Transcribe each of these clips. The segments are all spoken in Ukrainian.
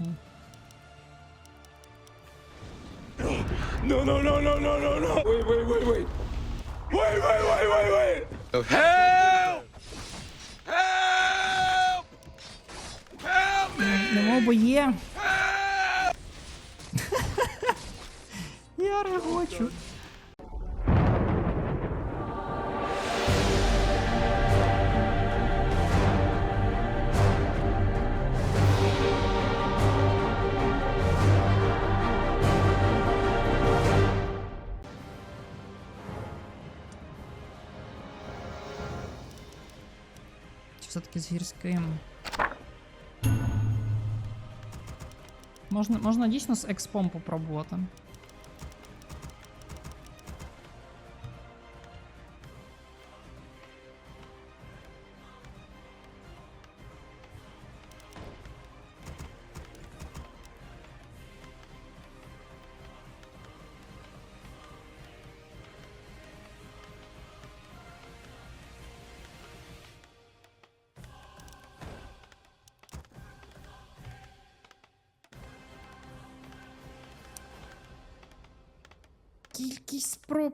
він. No, no, no, no, no, no, no. Wait, wait, wait, wait. Wait, wait, wait, wait, wait. Help! Help! Help me! Нема бо є. Help! Я регочу. З гірським? Можна, можна дійсно з експом попробувати. Кількість спроб.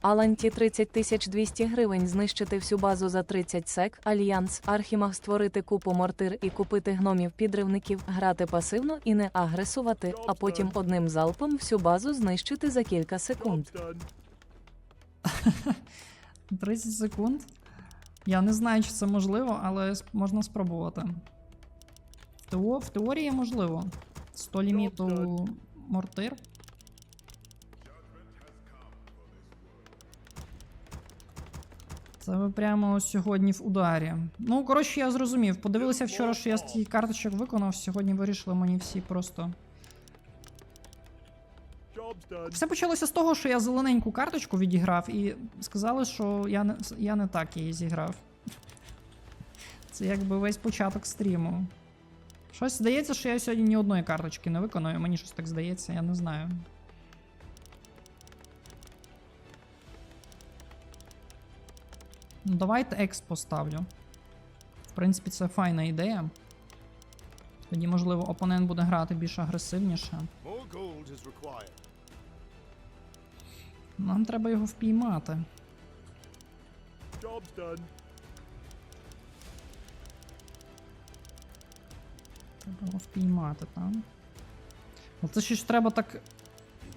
Аланті 30 тисяч 200 гривень знищити всю базу за 30 сек. Альянс Архімаг створити купу мортир і купити гномів підривників, грати пасивно і не агресувати, а потім одним залпом всю базу знищити за кілька секунд. 30 секунд. Я не знаю, чи це можливо, але можна спробувати. В, в теорії можливо. 100 ліміту мортир. Це ви прямо сьогодні в ударі. Ну, коротше, я зрозумів. Подивилися вчора, що я з тих карточок виконав, сьогодні вирішили мені всі просто. Все почалося з того, що я зелененьку карточку відіграв і сказали, що я не, я не так її зіграв. Це якби весь початок стріму. Щось здається, що я сьогодні ні одної карточки не виконую, мені щось так здається, я не знаю. Ну, давайте екс поставлю. В принципі, це файна ідея. Тоді, можливо, опонент буде грати більш агресивніше. Нам треба його впіймати. Треба його впіймати там. Але це ще ж треба так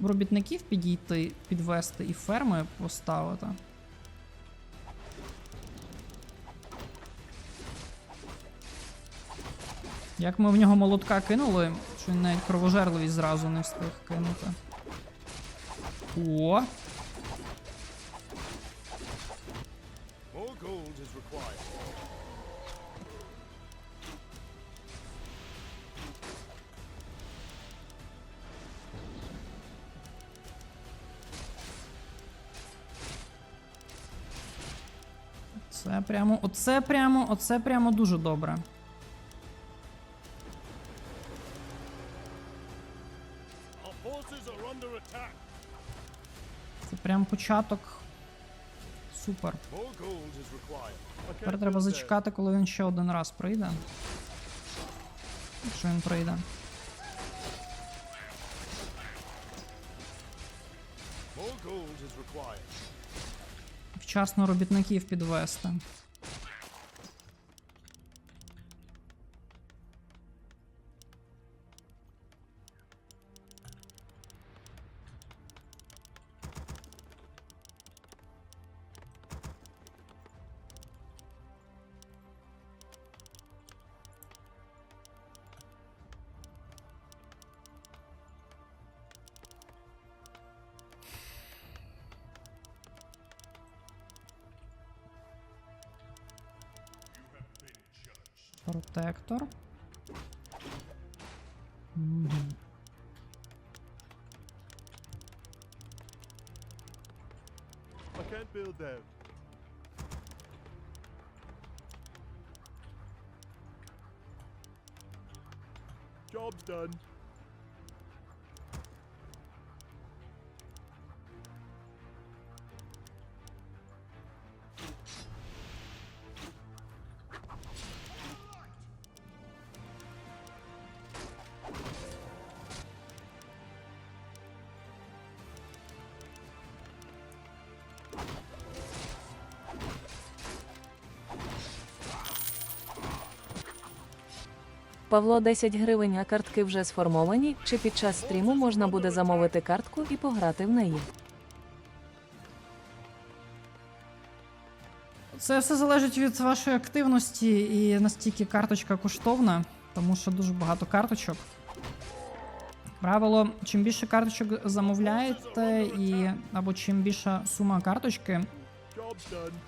робітників підійти, підвести і ферми поставити. Як ми в нього молотка кинули, що він навіть кровожерливість зразу не встиг кинути. О! Required. Це прямо, оце прямо, оце прямо дуже добре. Це прям початок. Супер. Тепер треба зачекати, коли він ще один раз прийде. Якщо він прийде. Вчасно робітників підвести. Протектор. Мгм. I can't build there. Job's done. Павло 10 гривень, а картки вже сформовані, чи під час стріму можна буде замовити картку і пограти в неї. Це все залежить від вашої активності і настільки карточка коштовна, тому що дуже багато карточок. Правило, чим більше карточок замовляєте, і або чим більша сума карточки,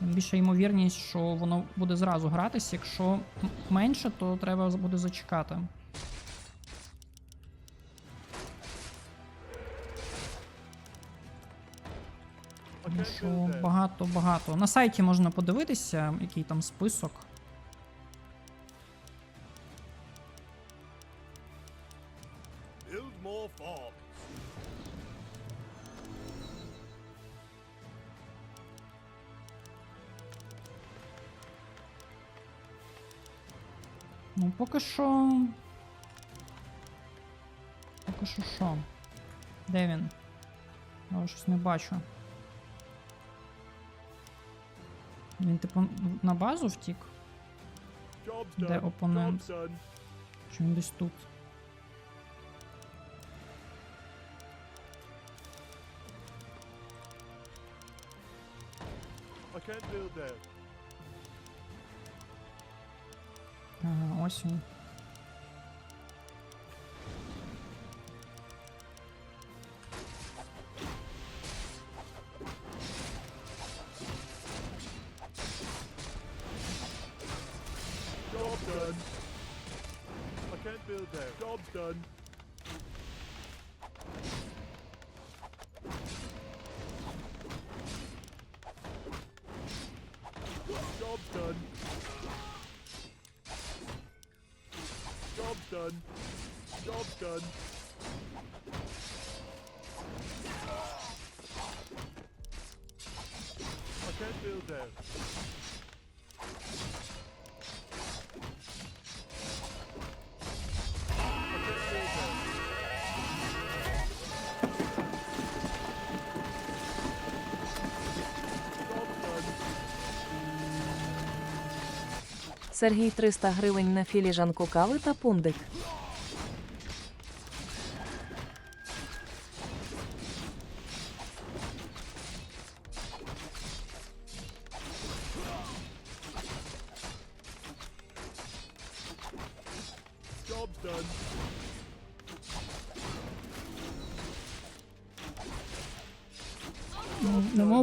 більша ймовірність, що воно буде зразу гратись. Якщо менше, то треба буде зачекати. Тому що багато-багато. На сайті можна подивитися, який там список. Build more farms. Ну, поки що. Поки що що? Де він? Я щось не бачу. Він, типу, на базу втік? Де опонент? Чи він десь тут? I can't build there. Ага, ось він. Job done. I can't build there. Job's done. Done. I can't build there. Сергій 300 гривень на філіжанку кави та пундик.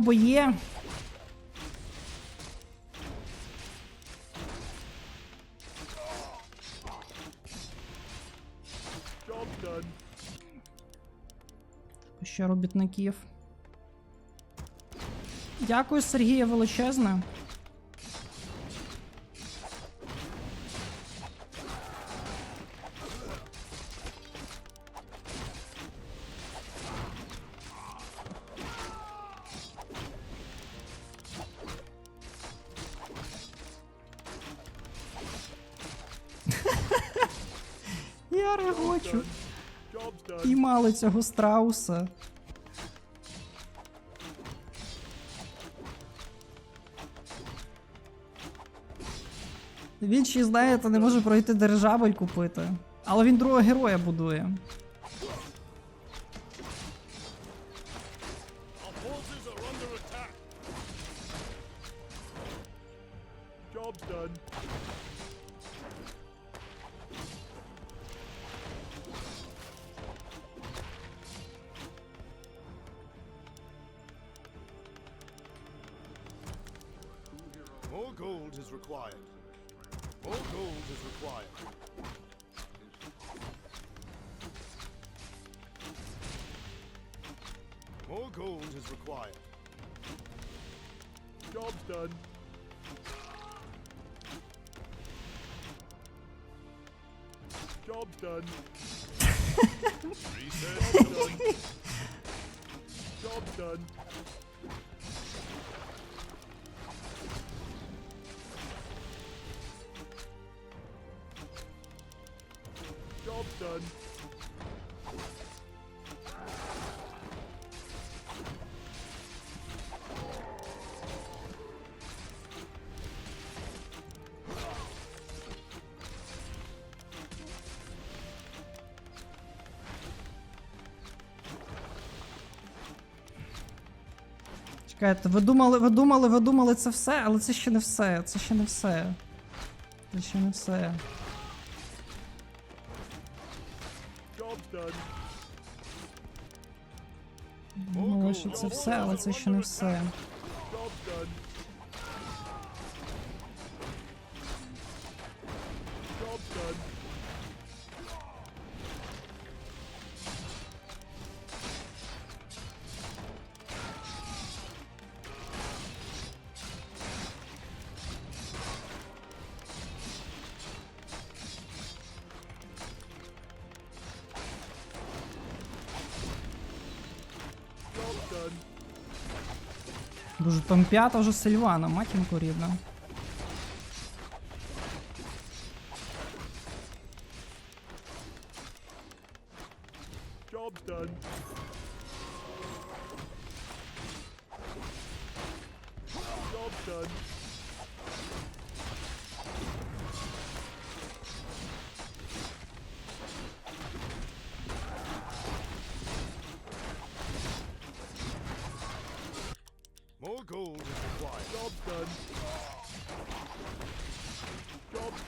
Бо є. Ще робітників. Дякую, Сергія величезне. Я регочу. І мали цього страуса. Він ще, знаєте, не може пройти державель купити. Але він другого героя будує. Gold is required. Job's done. Job's done. Research done. Job's done. Чекайте, ви думали, ви думали, ви думали це все, але це ще не все. Це ще не все. Це ще не все. Думали, що це все, але це ще не все. Там п'ята вже Сильвана, матінку рідна. Job's done. Job's done.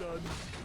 Done.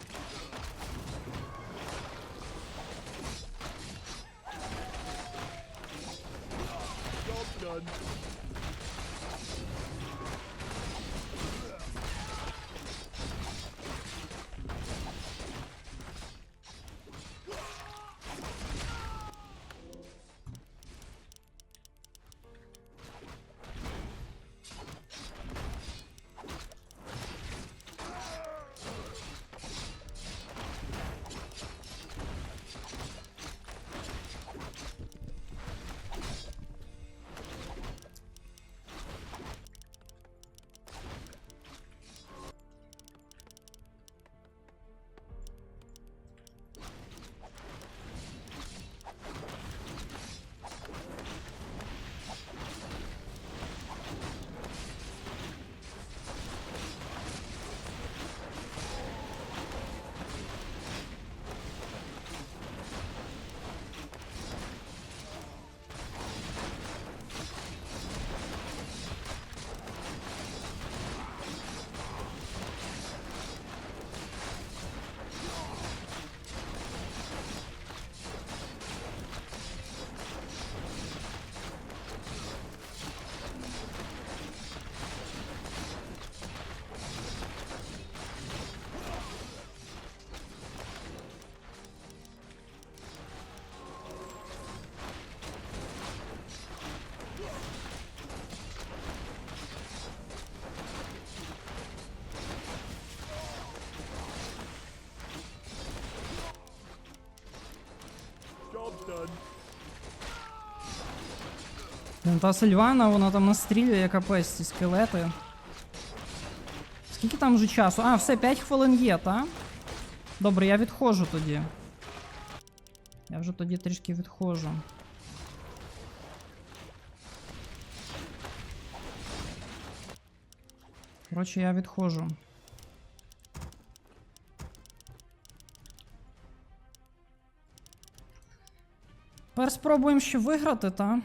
Та Сильвана, вона там настрілює капець ці скелети. Скільки там вже часу? А, все, 5 хвилин є, та? Добре, я відходжу тоді. Я вже тоді трішки відходжу. Коротше, я відходжу. Тепер спробуємо ще виграти, та?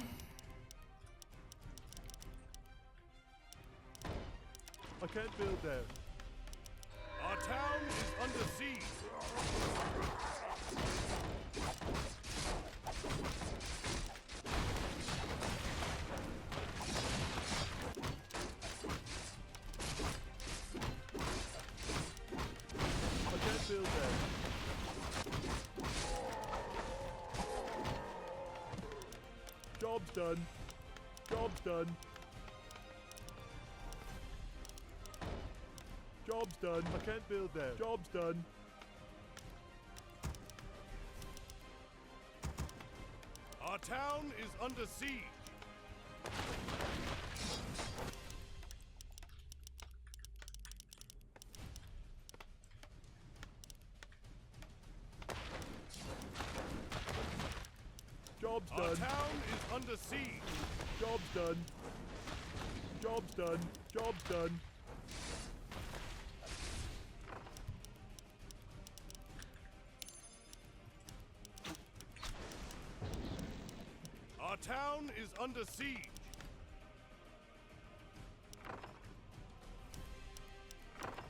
Can't build there. Job's done. Our town is under siege. Job's done. Our town is under siege. Job's done. Job's done. Job's done. under siege.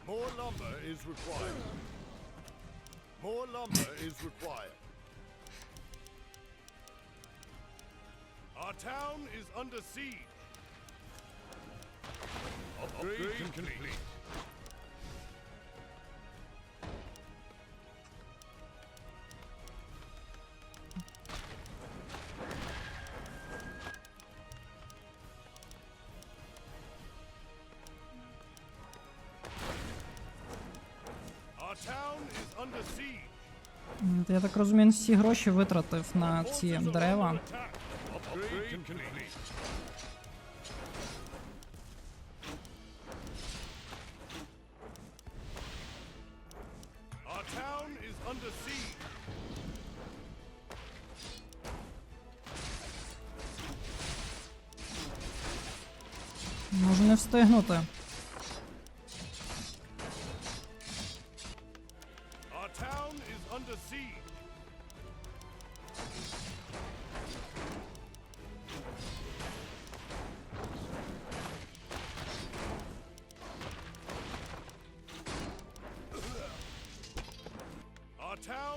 More lumber is required. More lumber is required. Our town is under siege. Upgrade, Upgrade complete. complete. Я так розумію, він всі гроші витратив на ці дерева. attack. Upgrade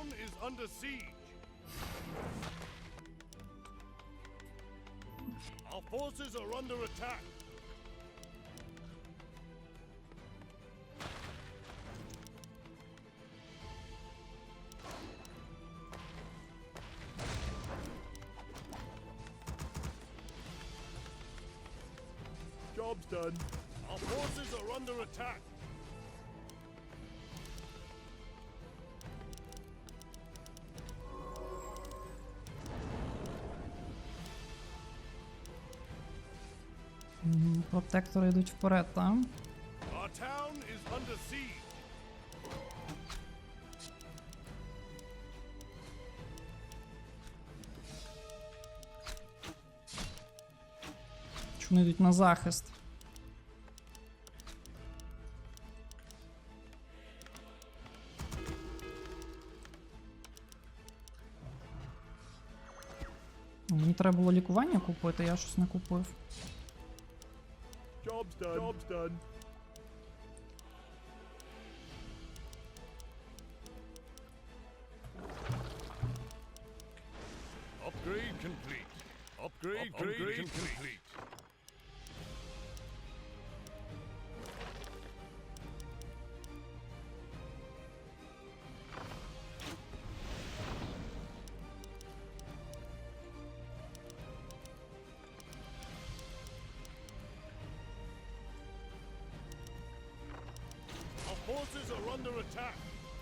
town is under siege. Our forces are under attack. Job's done. Our forces are under attack. Протектори йдуть вперед. Чи вони йдуть на захист? Мені треба було лікування купити, я щось не купив. Job's done. Job's done.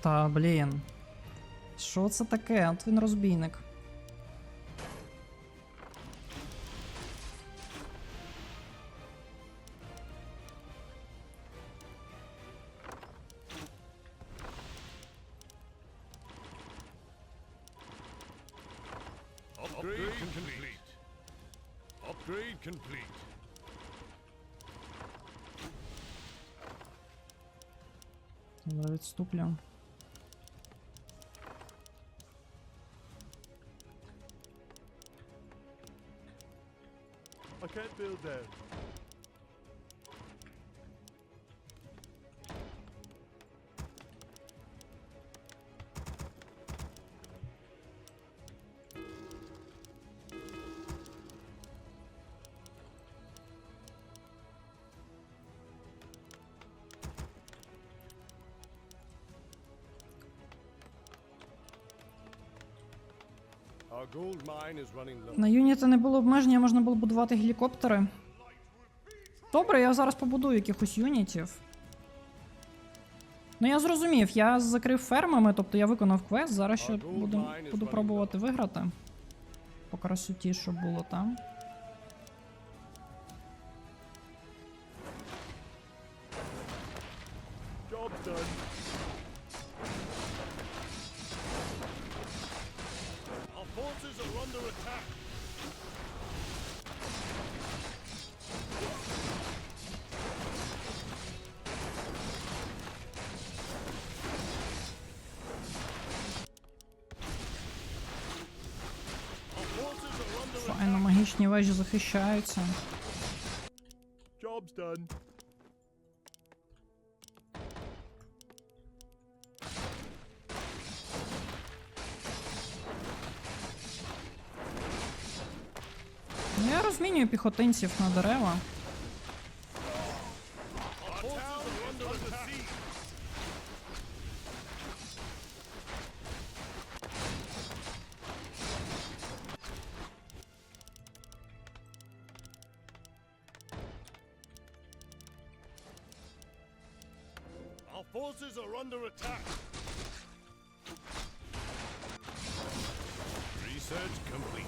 Та блін. Що це таке? От він розбійник. Відступлю. I can't build there. На юніти не було обмеження, можна було будувати гелікоптери. Добре, я зараз побудую якихось юнітів. Ну я зрозумів, я закрив фермами, тобто я виконав квест, зараз ще буду, буду пробувати виграти. По красоті, що було там. Башні вежі захищаються. Job's done. Ну, я розмінюю піхотинців на дерева. Research complete.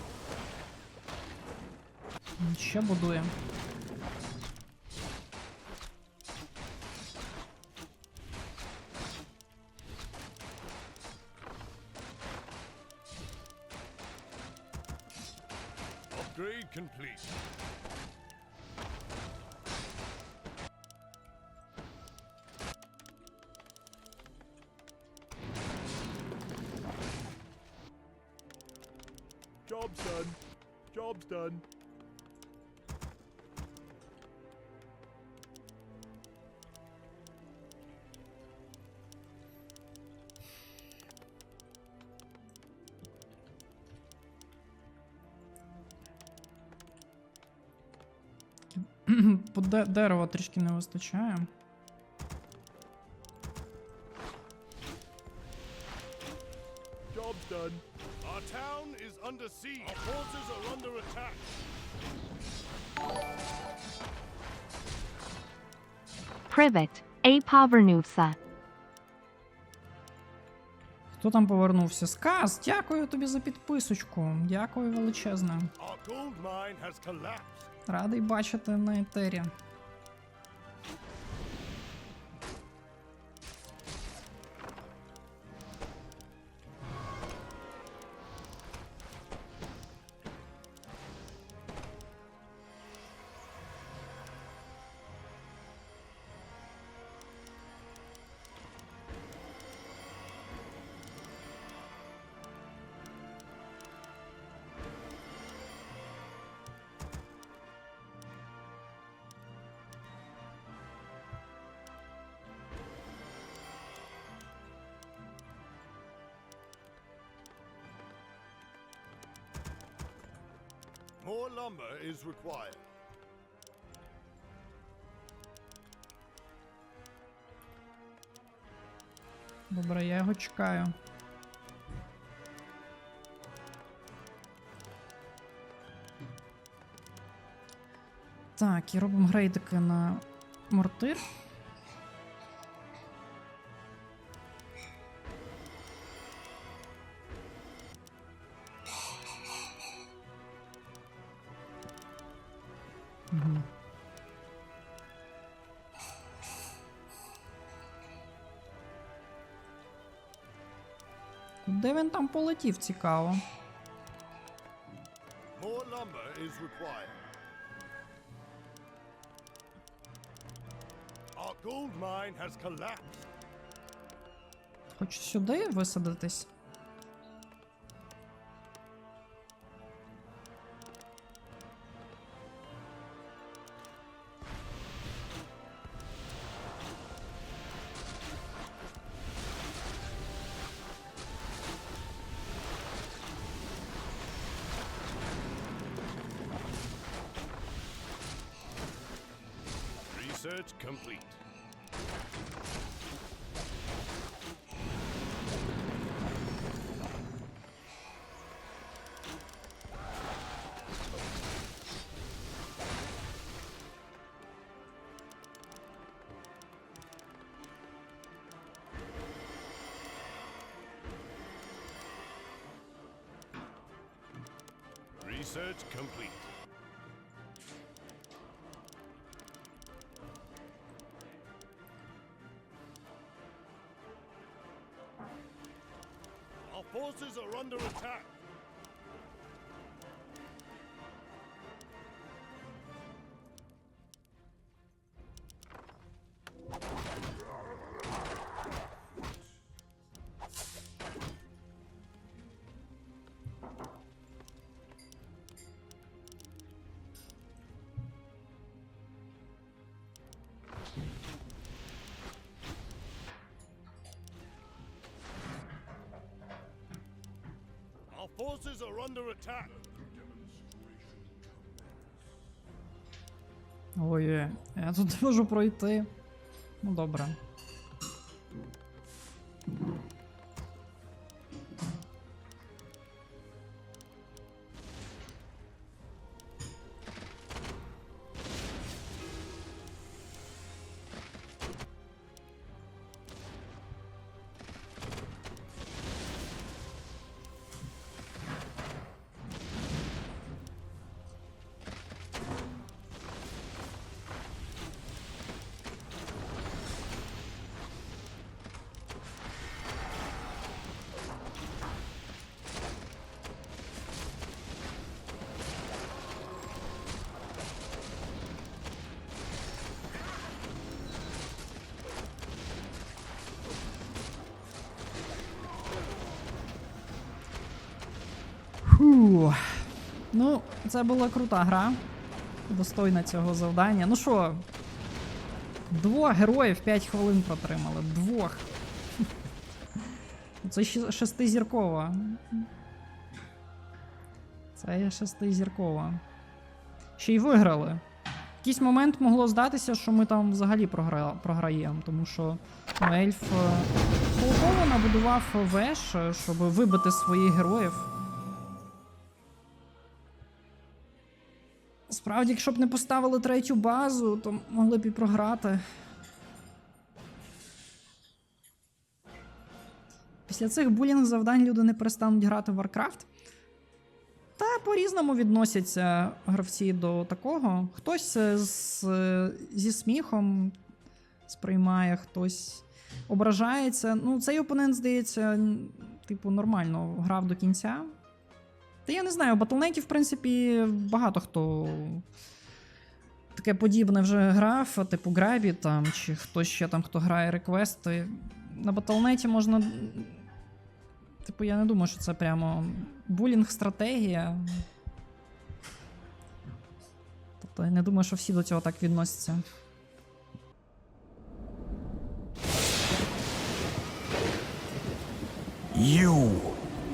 По де- дерева трішки не вистачає. Job's done. Our town is under siege. Our forces are under attack. Privet, A повернувся. Хто там повернувся? Сказ, дякую тобі за підписочку. Дякую величезне. Our gold mine has collapsed. Радий бачити на етері. More lumber is required. Добре, я його чекаю. Так, і робимо грейдики на мортир. Куди він там полетів, цікаво. Хочу сюди висадитись. Research complete. Our forces are under attack. forces are under attack. Ой, е, я тут не можу пройти. Ну добре. Ну, це була крута гра. Достойна цього завдання. Ну що, двох героїв 5 хвилин протримали. Двох. Це шестизіркова. Це є шестизіркова. Ще й виграли. В якийсь момент могло здатися, що ми там взагалі програ... програємо, тому що ну, ельф е, набудував веш, е, щоб вибити своїх героїв. Справді, якщо б не поставили третю базу, то могли б і програти. Після цих булінг завдань люди не перестануть грати в Warcraft. Та по-різному відносяться гравці до такого. Хтось е, з, е, зі сміхом сприймає, хтось ображається. Ну, цей опонент, здається, типу, нормально грав до кінця. Та я не знаю, у Battle.net, в принципі, багато хто таке подібне вже грав, типу Грабі там, чи хтось ще там, хто грає реквести. На Battle.net можна. Типу, я не думаю, що це прямо булінг-стратегія. Тобто я не думаю, що всі до цього так відносяться. You